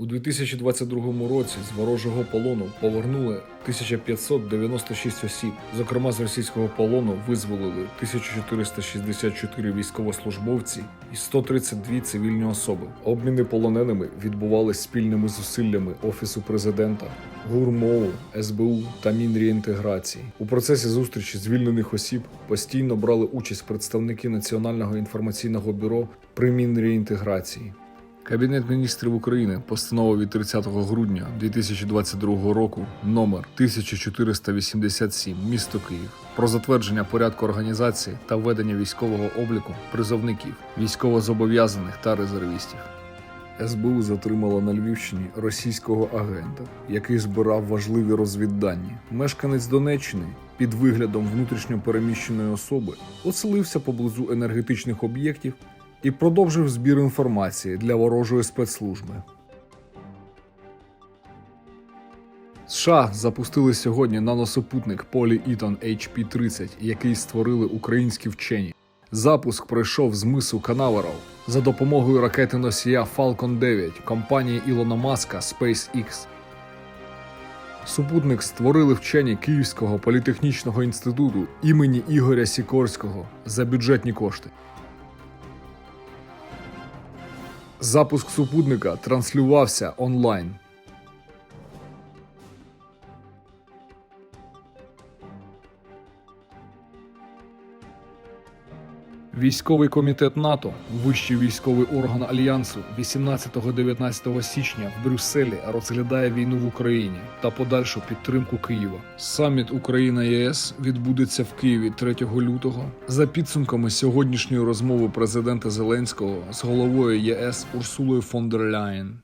У 2022 році з ворожого полону повернули 1596 осіб. Зокрема, з російського полону визволили 1464 військовослужбовці і 132 цивільні особи. Обміни полоненими відбувались спільними зусиллями Офісу президента, ГУРМОУ, СБУ та Мінреінтеграції. У процесі зустрічі звільнених осіб постійно брали участь представники Національного інформаційного бюро при Мінреінтеграції. Кабінет міністрів України постанова від 30 грудня 2022 року номер 1487 місто Київ про затвердження порядку організації та ведення військового обліку призовників, військовозобов'язаних та резервістів. СБУ затримала на Львівщині російського агента, який збирав важливі розвіддані. Мешканець Донеччини під виглядом внутрішньо переміщеної особи оселився поблизу енергетичних об'єктів і продовжив збір інформації для ворожої спецслужби. США запустили сьогодні наносупутник Полі Ітон HP-30, який створили українські вчені. Запуск пройшов з мису Канаверал за допомогою ракети носія Falcon 9 компанії Ілона Маска SpaceX. Супутник створили вчені Київського політехнічного інституту імені Ігоря Сікорського за бюджетні кошти. Запуск супутника транслювався онлайн. Військовий комітет НАТО, вищий військовий орган альянсу, 18-19 січня в Брюсселі розглядає війну в Україні та подальшу підтримку Києва. Саміт Україна ЄС відбудеться в Києві 3 лютого. За підсумками сьогоднішньої розмови президента Зеленського з головою ЄС Урсулою фон дер Ляєн.